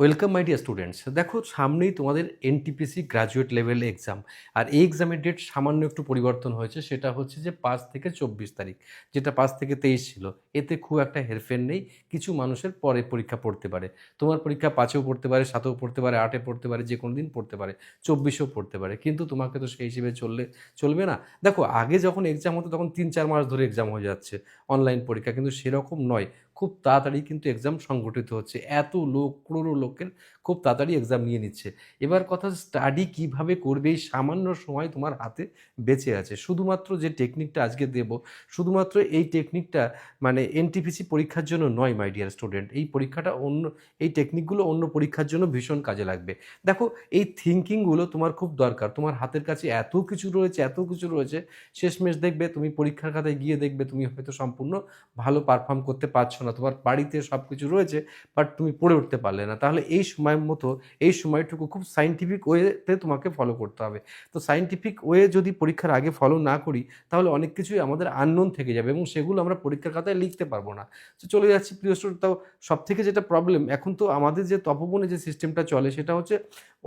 Welcome my dear students দেখো, সামনেই তোমাদের এনটিপিসি গ্র্যাজুয়েট লেভেল এক্সাম আর এই এক্সামের ডেট সামান্য একটু পরিবর্তন হয়েছে, সেটা হচ্ছে যে পাঁচ থেকে চব্বিশ তারিখ, যেটা পাঁচ থেকে তেইশ ছিল। এতে খুব একটা হেরফের নেই, কিছু মানুষের পরে পরীক্ষা পড়তে পারে। তোমার পরীক্ষা পাঁচেও পড়তে পারে, সাতেও পড়তে পারে, আটে পড়তে পারে যে কোনো দিন পড়তে পারে, চব্বিশেও পড়তে পারে। কিন্তু তোমাকে তো সেই হিসেবে চললে, চলবে না। দেখো, আগে যখন এক্সাম হতো, তখন তিন চার মাস ধরে এক্সাম হয়ে যাচ্ছে অনলাইন পরীক্ষা। কিন্তু সেরকম নয়। খুব তাড়াতাড়ি কিন্তু এক্সাম সংগঠিত হচ্ছে। এত লোক করোড়ো লোকের খুব তাড়াতাড়ি এক্সাম নিয়ে নিচ্ছে। এবার কথা স্টাডি কীভাবে করবে, এই সামান্য সময় তোমার হাতে বেঁচে আছে। শুধুমাত্র যে টেকনিকটা আজকে দেব, শুধুমাত্র এই টেকনিকটা মানে এনটিপিসি পরীক্ষার জন্য নয় মাই ডিয়ার স্টুডেন্ট এই পরীক্ষাটা অন্য, এই টেকনিকগুলো অন্য পরীক্ষার জন্য ভীষণ কাজে লাগবে। দেখো, এই থিঙ্কিংগুলো তোমার খুব দরকার। তোমার হাতের কাছে এত কিছু রয়েছে, এত কিছু রয়েছে, শেষমেশ দেখবে তুমি পরীক্ষার খাতায় গিয়ে দেখবে তুমি হয়তো সম্পূর্ণ ভালো পারফর্ম করতে পারছ না। তোমার বাড়িতে সব কিছু রয়েছে বাট তুমি পড়ে উঠতে পারলে না। তাহলে এই সময় মতো এই সময়টুকু খুব সাইন্টিফিক ওয়েতে তোমাকে ফলো করতে হবে। তো সাইন্টিফিক ওয়ে যদি পরীক্ষার আগে ফলো না করি, তাহলে অনেক কিছুই আমাদের আননোন থেকে যাবে এবং সেগুলো আমরা পরীক্ষার খাতায় লিখতে পারব না। তো চলে যাচ্ছি প্রিয় স্টুডেন্ট তাও সব থেকে যেটা প্রবলেম এখন তো আমাদের যে তপবনে যে সিস্টেমটা চলে, সেটা হচ্ছে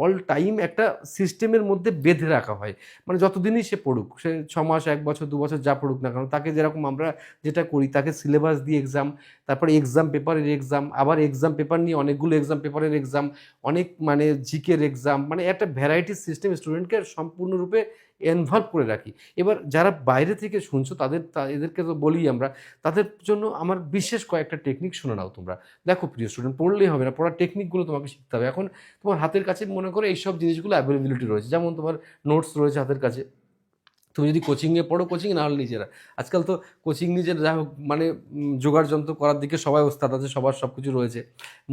অল টাইম একটা সিস্টেমের মধ্যে বেঁধে রাখা হয়। মানে যতদিনই সে পড়ুক, সে ছ মাস এক বছর, দু বছর যা পড়ুক না কেন, তাকে যেরকম আমরা যেটা করি, তাকে সিলেবাস দিয়ে এক্সাম তারপরে এক্সাম পেপারের এক্সাম আবার এক্সাম পেপার নিয়ে অনেকগুলো এক্সাম পেপারের এক্সাম অনেক মানে জিকের এক্সাম মানে একটা ভ্যারাইটি সিস্টেম স্টুডেন্টকে সম্পূর্ণরূপে ইনভলভ করে রাখি। এবার যারা বাইরে থেকে শুনছো, তাদের এদেরকে তো বলি আমরা, তাদের জন্য আমার বিশেষ কয়েকটা টেকনিক শুনে নাও তোমরা। দেখো, প্রিয় স্টুডেন্ট পড়লেই হবে না, পড়ার টেকনিকগুলো তোমাকে শিখতে হবে। এখন তোমার হাতের কাছে মনে করো এইসব জিনিসগুলো অ্যাভেলেবিলিটি রয়েছে। যেমন তোমার নোটস রয়েছে হাতের কাছে। তুমি যদি কোচিংয়ে পড়ো কোচিং না হলে নিজেরা। আজকাল তো কোচিং নিজের যা হোক মানে জোগাড় যন্ত্র করার দিকে সবাই ওস্তাদ আছে, সবার সব কিছু রয়েছে।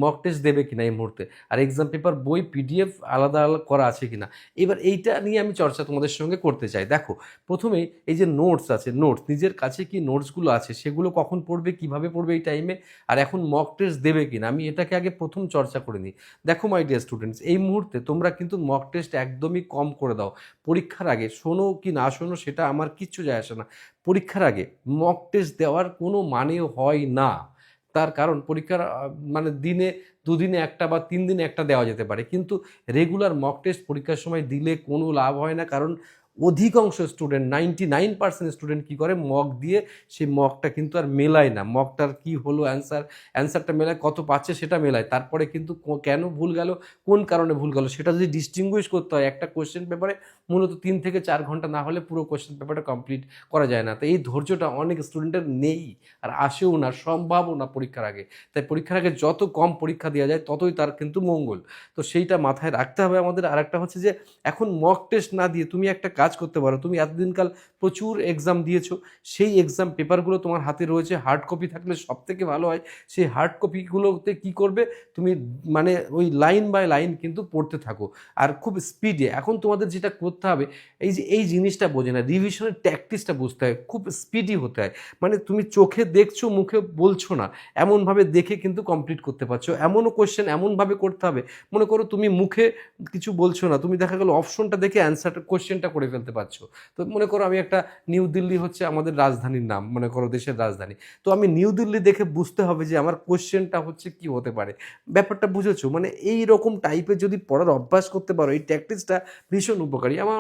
মক টেস্ট দেবে কিনা এই মুহূর্তে? আর এক্সাম পেপার বই পিডিএফ আলাদা আলাদা করা আছে কিনা? এবার এইটা নিয়ে আমি চর্চা তোমাদের সঙ্গে করতে চাই। দেখো, প্রথমেই এই যে নোটস আছে নোটস নিজের কাছে কি নোটসগুলো আছে, সেগুলো কখন পড়বে, কীভাবে পড়বে এই টাইমে আর এখন মক টেস্ট দেবে কিনা? আমি এটাকে আগে প্রথম চর্চা করে নিই। দেখো মাই ডিয়ার স্টুডেন্টস এই মুহূর্তে তোমরা কিন্তু মক টেস্ট একদমই কম করে দাও। পরীক্ষার আগে শোনো কি না শোনো সেটা আমার কিচ্ছু যায় আসে না। পরীক্ষার আগে মক টেস্ট দেওয়ার কোনো মানে হয় না। তার কারণ পরীক্ষার মানে দিনে দুদিনে একটা বা তিন দিনে একটা দেওয়া যেতে পারে। কিন্তু রেগুলার মক টেস্ট পরীক্ষার সময় দিলে কোনো লাভ হয় না। কারণ অধিকাংশ student ninety nine percent student কী করে? মক দিয়ে সেই মকটা কিন্তু আর মেলায় না। মকটার কি হলো? অ্যান্সার অ্যান্সারটা মেলায় কত পাচ্ছে সেটা মেলায়। তারপরে কিন্তু কেন ভুল গেল? কোন কারণে ভুল গেল? সেটা যদি ডিস্টিংগুইশ করতে হয়, একটা কোয়েশ্চেন পেপারে মূলত তিন থেকে চার ঘণ্টা না হলে পুরো কোয়েশ্চেন পেপারটা কমপ্লিট করা যায় না। তো এই ধৈর্যটা অনেক স্টুডেন্টের নেই, আর আসেও না, সম্ভাবও না পরীক্ষার আগে। তাই পরীক্ষার আগে যত কম পরীক্ষা দেওয়া যায়, ততই তার কিন্তু মঙ্গল। তো সেইটা মাথায় রাখতে হবে আমাদের। আর একটা হচ্ছে যে, এখন মক টেস্ট না দিয়ে তুমি একটা কাজ করতে পারো। তুমি এতদিনকাল প্রচুর এক্সাম দিয়েছ। সেই এক্সাম পেপারগুলো তোমার হাতে রয়েছে হার্ড কপি থাকলে সব থেকে ভালো হয়। সেই হার্ড কপিগুলোতে কি করবে? তুমি মানে ওই লাইন বাই লাইন কিন্তু পড়তে থাকো। আর খুব স্পিডে এখন তোমাদের যেটা করতে হবে, এই যে, এই জিনিসটা বোঝে না। রিভিশনের ট্যাকটিসটা বুঝতে হয়। খুব স্পিডি হতে হয়। মানে তুমি চোখে দেখছ, মুখে বলছো না। এমনভাবে দেখে কিন্তু কমপ্লিট করতে পারছ। এমনও কোয়েশ্চেন এমনভাবে করতে হবে। মনে করো তুমি মুখে কিছু বলছো না। তুমি দেখা গেলো অপশনটা দেখে অ্যান্সারটা কোশ্চেনটা করে ফেলতে পারছ। তো মনে করো আমি একটা নিউ দিল্লি হচ্ছে আমাদের রাজধানীর নাম, মনে করো দেশের রাজধানী। তো আমি নিউ দিল্লি দেখে বুঝতে হবে যে আমার কোশ্চেনটা হচ্ছে কি হতে পারে। ব্যাপারটা বুঝেছ? মানে এই রকম টাইপের যদি পড়ার অভ্যাস করতে পারো, এই ট্যাকটিক্সটা ভীষণ উপকারী। আমার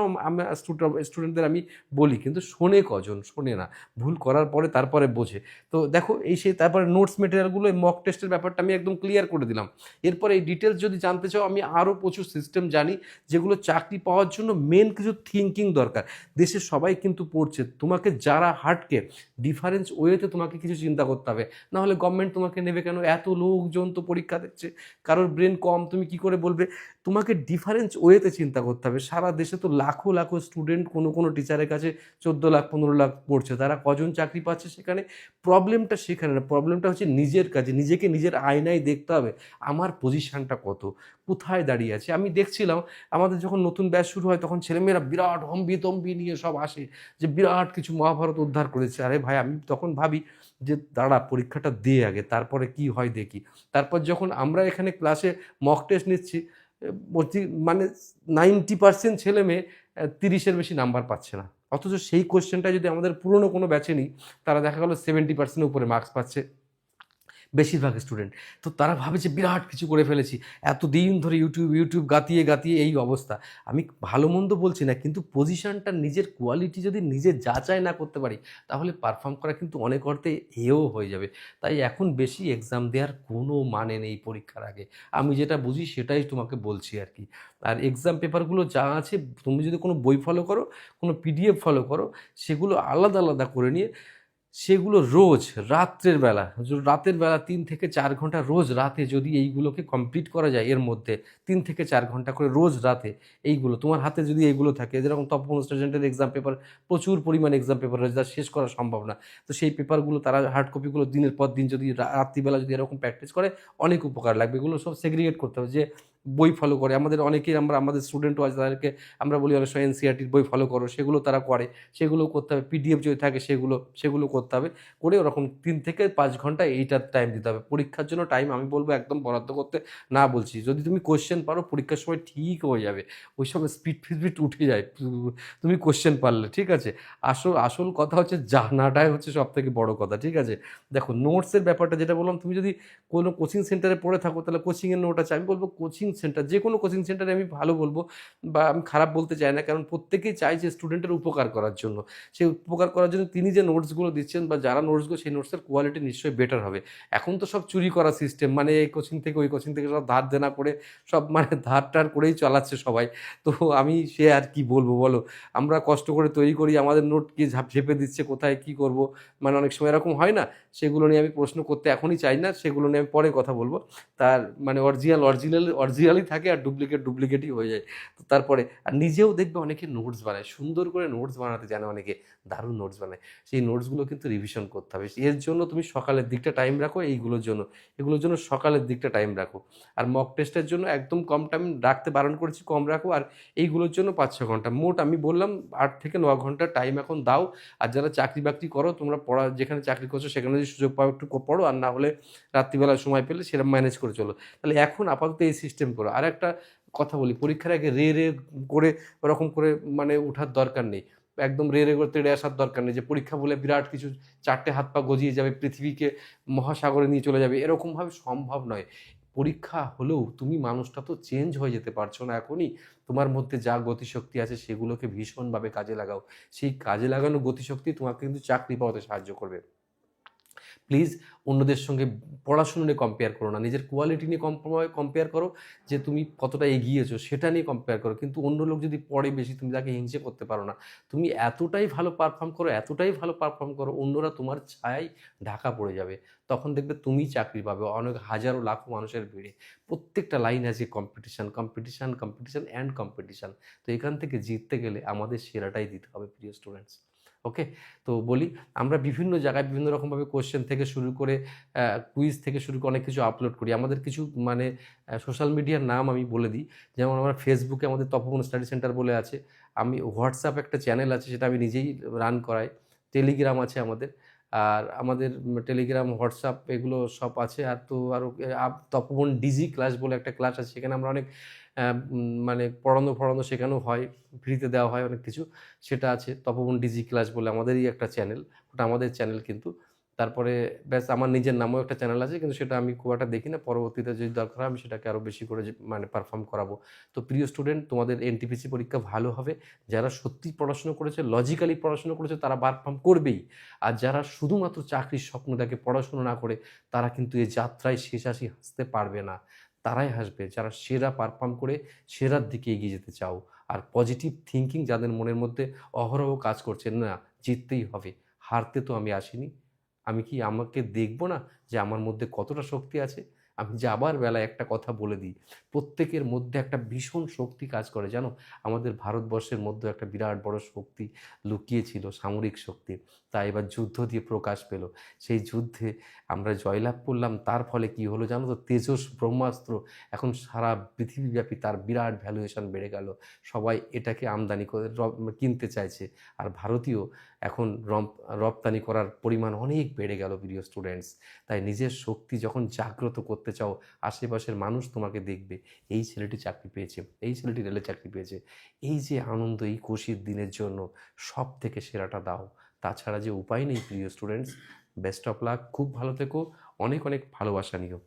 স্টুডেন্টদের আমি বলি, কিন্তু শোনে কজন? শোনে না। ভুল করার পরে তারপরে বোঝে। তো দেখো, এই সেই তারপরে নোটস মেটেরিয়ালগুলো এই মক টেস্টের ব্যাপারটা আমি একদম ক্লিয়ার করে দিলাম। এরপরে এই ডিটেলস যদি জানতে চাও, আমি আরও প্রচুর সিস্টেম জানি, যেগুলো চাকরি পাওয়ার জন্য মেন কিছু থিঙ্কিং দরকার। দেশের সবাই কিন্তু পড়ছে। তোমাকে যারা হার্টকে ডিফারেন্স ওয়েতে তোমাকে কিছু চিন্তা করতে হবে। না হলে গভর্নমেন্ট তোমাকে নেবে কেন? এত লোকজন তো পরীক্ষা দিচ্ছে। কারোর ব্রেন কম, তুমি কি করে বলবে? তোমাকে ডিফারেন্স ওয়েতে চিন্তা করতে হবে। সারা দেশে তো লাখো লাখো স্টুডেন্ট কোনো কোনো টিচারের কাছে চোদ্দ লাখ, পনেরো লাখ পড়ছে। তারা কজন চাকরি পাচ্ছে সেখানে? প্রবলেমটা সেখানে না। প্রবলেমটা হচ্ছে নিজের কাছে নিজেকে নিজের আয়নায় দেখতে হবে, আমার পজিশানটা কত? কোথায় দাঁড়িয়ে আছে? আমি দেখছিলাম, আমাদের যখন নতুন ব্যাচ শুরু হয়, তখন ছেলেমেয়েরা বিরাট হম্বি তম্বি নিয়ে সব আসে, যে বিরাট কিছু মহাভারত উদ্ধার করেছে। আরে ভাই, আমি তখন ভাবি যে, দাঁড়া, পরীক্ষাটা দিয়ে আগে, তারপরে কি হয় দেখি। তারপর যখন আমরা এখানে ক্লাসে মক টেস্ট নিচ্ছি মানে নাইনটি পার্সেন্ট ছেলে মেয়ে তিরিশের বেশি নাম্বার পাচ্ছে না। অথচ সেই কোশ্চেনটা যদি আমাদের পুরনো কোনো ব্যাচে নিই, তারা দেখা গেলো সেভেন্টি পার্সেন্টের উপরে মার্কস পাচ্ছে। বেশিরভাগ স্টুডেন্ট তো তারা ভাবে যে, বিরাট কিছু করে ফেলেছি। এত দিন ধরে ইউটিউব ইউটিউব গাতিয়ে গাতিয়ে এই অবস্থা। আমি ভালো মন্দ বলছি না, কিন্তু পজিশনটা নিজের কোয়ালিটি যদি নিজে যাচাই না করতে পারি, তাহলে পারফর্ম করা কিন্তু অনেক অর্থে এও হয়ে যাবে। তাই এখন বেশি এক্সাম দেওয়ার কোনো মানে নেই পরীক্ষার আগে। আমি যেটা বুঝি সেটাই তোমাকে বলছি আর কি। আর এক্সাম পেপারগুলো যা আছে, তুমি যদি কোনো বই ফলো করো, কোনো পিডিএফ ফলো করো, সেগুলো আলাদা আলাদা করে নিয়ে সেগুলো রোজ রাত্রের বেলা রাতের বেলা তিন থেকে চার ঘণ্টা রোজ রাতে যদি এইগুলোকে কমপ্লিট করা যায় এর মধ্যে, তিন থেকে চার ঘণ্টা করে রোজ রাতে এইগুলো, তোমার হাতে যদি এইগুলো থাকে যেরকম তপন স্টুডেন্টের এক্সাম পেপার প্রচুর পরিমাণ এক্সাম পেপার রয়েছে, যা শেষ করা সম্ভব না। তো সেই পেপারগুলো তারা হার্ড কপিগুলো দিনের পর দিন যদি রাত্রিবেলা যদি এরকম প্র্যাকটিস করে, অনেক উপকার লাগবে। এগুলো সব সেগ্রিগেট করতে হবে যে বই ফলো করে। আমাদের অনেকেই আমরা, আমাদের স্টুডেন্টও আছে, তাদেরকে আমরা বলি অনেক সময় এনসিআরটির বই ফলো করো, সেগুলো তারা করে। সেগুলো করতে হবে পিডিএফ যদি থাকে সেগুলো সেগুলো করতে হবে। করে ওরকম তিন থেকে পাঁচ ঘণ্টা এইটার টাইম দিতে হবে। পরীক্ষার জন্য টাইম আমি বলব একদম বরাদ্দ করতে না বলছি। যদি তুমি কোশ্চেন পারো, পরীক্ষার সময় ঠিক হয়ে যাবে। ওই সময় স্পিড ফিড উঠে যায়। তুমি কোশ্চেন পারলে, ঠিক আছে? আসল আসল কথা হচ্ছে জানাটাই হচ্ছে সব থেকে বড় কথা, ঠিক আছে? দেখো নোটসের ব্যাপারটা যেটা বললাম, তুমি যদি কোনো কোচিং সেন্টারে পড়ে থাকো, তাহলে কোচিংয়ের নোট আছে। আমি বলব কোচিং সেন্টার যে কোনো কোচিং সেন্টারে আমি ভালো বলব বা আমি খারাপ বলতে চাই না, কারণ প্রত্যেকেই চাই যে স্টুডেন্টের উপকার করার জন্য। সেই উপকার করার জন্য তিনি যে নোটসগুলো দিচ্ছেন বা যারা নোটসগুলো সেই নোটসের কোয়ালিটি নিশ্চয়ই বেটার হবে। এখন তো সব চুরি করা সিস্টেম মানে এই কোচিং থেকে, ওই কোচিং থেকে সব ধার দেনা করে, সব মানে ধার টার করেই চালাচ্ছে সবাই। তো আমি সে আর কি বলব বলো? আমরা কষ্ট করে তৈরি করি, আমাদের নোট কি ঝাপ, ঝেপে দিচ্ছে, কোথায় কি করব? মানে অনেক সময় এরকম হয় না, সেগুলো নিয়ে আমি প্রশ্ন করতে এখনই চাই না, সেগুলো নিয়ে আমি পরে কথা বলব। তার মানে অরিজিনাল অরিজিনাল অরিজিনাল অরিজিনালই থাকে আর ডুপ্লিকেট ডুপ্লিকেটই হয়ে যায়। তো তারপরে, আর নিজেও দেখবে অনেকে নোটস বানায়। সুন্দর করে নোটস বানাতে জানে অনেকে, দারুণ নোটস বানায়। সেই নোটসগুলো কিন্তু রিভিশন করতে হবে। এর জন্য তুমি সকালের দিকটা টাইম রাখো, এইগুলোর জন্য। এগুলোর জন্য সকালের দিকটা টাইম রাখো। আর মক টেস্টের জন্য একদম কম টাইম রাখতে বারণ করেছি, কম রাখো। আর এইগুলোর জন্য পাঁচ ছ ঘণ্টা। মোট আমি বললাম, আট থেকে ন ঘণ্টা টাইম এখন দাও। আর যারা চাকরি বাকরি করো, তোমরা পড়া, যেখানে চাকরি করছ, সেখানে যদি সুযোগ পাও একটু পড়ো আর না হলে রাত্রিবেলা সময় পেলে সেরকম ম্যানেজ করে চলো। তাহলে এখন আপাতত এই সিস্টেম করো। আর একটা কথা বলি, পরীক্ষার আগে রে রে করে ওরকম করে মানে ওঠার দরকার নেই। একদম রে রে করে তেড়ে আসার দরকার নেই যে পরীক্ষা বলে বিরাট কিছু চারটে হাত পা গজিয়ে যাবে, পৃথিবীকে মহাসাগরে নিয়ে চলে যাবে। এরকমভাবে সম্ভব নয়। পরীক্ষা হলেও তুমি মানুষটা তো চেঞ্জ হয়ে যেতে পারছ না এখনই। তোমার মধ্যে যা গতিশক্তি আছে সেগুলোকে ভীষণভাবে কাজে লাগাও। সেই কাজে লাগানো গতিশক্তি তোমাকে কিন্তু চাকরি পাওয়াতে সাহায্য করবে। প্লিজ অন্যদের সঙ্গে পড়াশুনো নিয়ে কম্পেয়ার করো না। নিজের কোয়ালিটি নিয়ে কম্পেয়ার করো যে তুমি কতটা এগিয়েছো, সেটা নিয়ে কম্পেয়ার করো। কিন্তু অন্য লোক যদি পড়ে বেশি, তুমি তাকে হিংসে করতে পারো না। তুমি এতটাই ভালো পারফর্ম করো, এতটাই ভালো পারফর্ম করো, অন্যরা তোমার ছায়ায় ঢাকা পড়ে যাবে। তখন দেখবে তুমি চাকরি পাবে। অনেক হাজারো লাখো মানুষের ভিড়ে। প্রত্যেকটা লাইন আছে competition competition competition and competition তো এখান থেকে জিততে গেলে আমাদের সেরাটাই দিতে হবে, প্রিয় স্টুডেন্টস ওকে তো বলি, আমরা বিভিন্ন জায়গায় বিভিন্ন রকমভাবে কোশ্চেন থেকে শুরু করে কুইজ থেকে শুরু করে অনেক কিছু আপলোড করি। আমাদের কিছু মানে সোশ্যাল মিডিয়ার নাম আমি বলে দিই। যেমন আমরা ফেসবুকে আমাদের তপবন স্টাডি সেন্টার বলে আছে। আমি হোয়াটসঅ্যাপ একটা চ্যানেল আছে, সেটা আমি নিজেই রান করাই। টেলিগ্রাম আছে আমাদের। আর আমাদের টেলিগ্রাম হোয়াটসঅ্যাপ এগুলো সব আছে। আর তো আরও তপবন ডিজি ক্লাস বলে একটা ক্লাস আছে। সেখানে আমরা অনেক মানে পড়ানো ফড়ানো শেখানো হয়, ফ্রিতে দেওয়া হয় অনেক কিছু। সেটা আছে তপবন ডিজি ক্লাস বলে আমাদেরই একটা চ্যানেল। ওটা আমাদের চ্যানেল কিন্তু। তারপরে ব্যাস আমার নিজের নামও একটা চ্যানেল আছে, কিন্তু সেটা আমি খুব একটা দেখি না পরবর্তীতে যদি দরকার হয় আমি সেটাকে আরও বেশি করে মানে পারফর্ম করাবো। তো প্রিয় স্টুডেন্ট তোমাদের এনটিপিসি পরীক্ষা ভালো হবে। যারা সত্যি পড়াশুনো করেছে লজিক্যালি পড়াশুনো করেছে, তারা পারফর্ম করবেই। আর যারা শুধুমাত্র চাকরির স্বপ্ন দেখে পড়াশোনা না করে, তারা কিন্তু এই যাত্রায় শেষ হাসি হাসতে পারবে না। তারাই হাসবে, যারা সেরা পারফর্ম করে সেরার দিকে এগিয়ে যেতে চাও। আর পজিটিভ থিঙ্কিং যাদের মনের মধ্যে অহরহ কাজ করছে, না, জিততেই হবে। হারতে তো আমি আসিনি। আমি কি আমাকে দেখব না যে আমার মধ্যে কতটা শক্তি আছে? আমি যাবার বেলায় একটা কথা বলে দিই। প্রত্যেকের মধ্যে একটা ভীষণ শক্তি কাজ করে, জানো? আমাদের ভারতবর্ষের মধ্যে একটা বিরাট বড় শক্তি লুকিয়েছিল, সামরিক শক্তি। তা এবার যুদ্ধ দিয়ে প্রকাশ পেল। সেই যুদ্ধে আমরা জয়লাভ করলাম, তার ফলে কি হলো জানো তো? তেজস ব্রহ্মাস্ত্র এখন সারা পৃথিবীব্যাপী তার বিরাট ভ্যালুয়েশন বেড়ে গেল। সবাই এটাকে আমদানি করে কিনতে চাইছে। আর ভারতীয় এখন রপ্তানি করার পরিমাণ অনেক বেড়ে গেল, প্রিয় স্টুডেন্টস তাই নিজের শক্তি যখন জাগ্রত করতে চাও, আশেপাশের মানুষ তোমাকে দেখবে, এই ছেলেটি চাকরি পেয়েছে, এই ছেলেটি রেলে চাকরি পেয়েছে। এই যে আনন্দ, এই খুশির দিনের জন্য সব থেকে সেরাটা দাও। তাছাড়া যে উপায় নেই, প্রিয় স্টুডেন্টস বেস্ট অফ লাক খুব ভালো থেকো, অনেক অনেক ভালোবাসা নিও।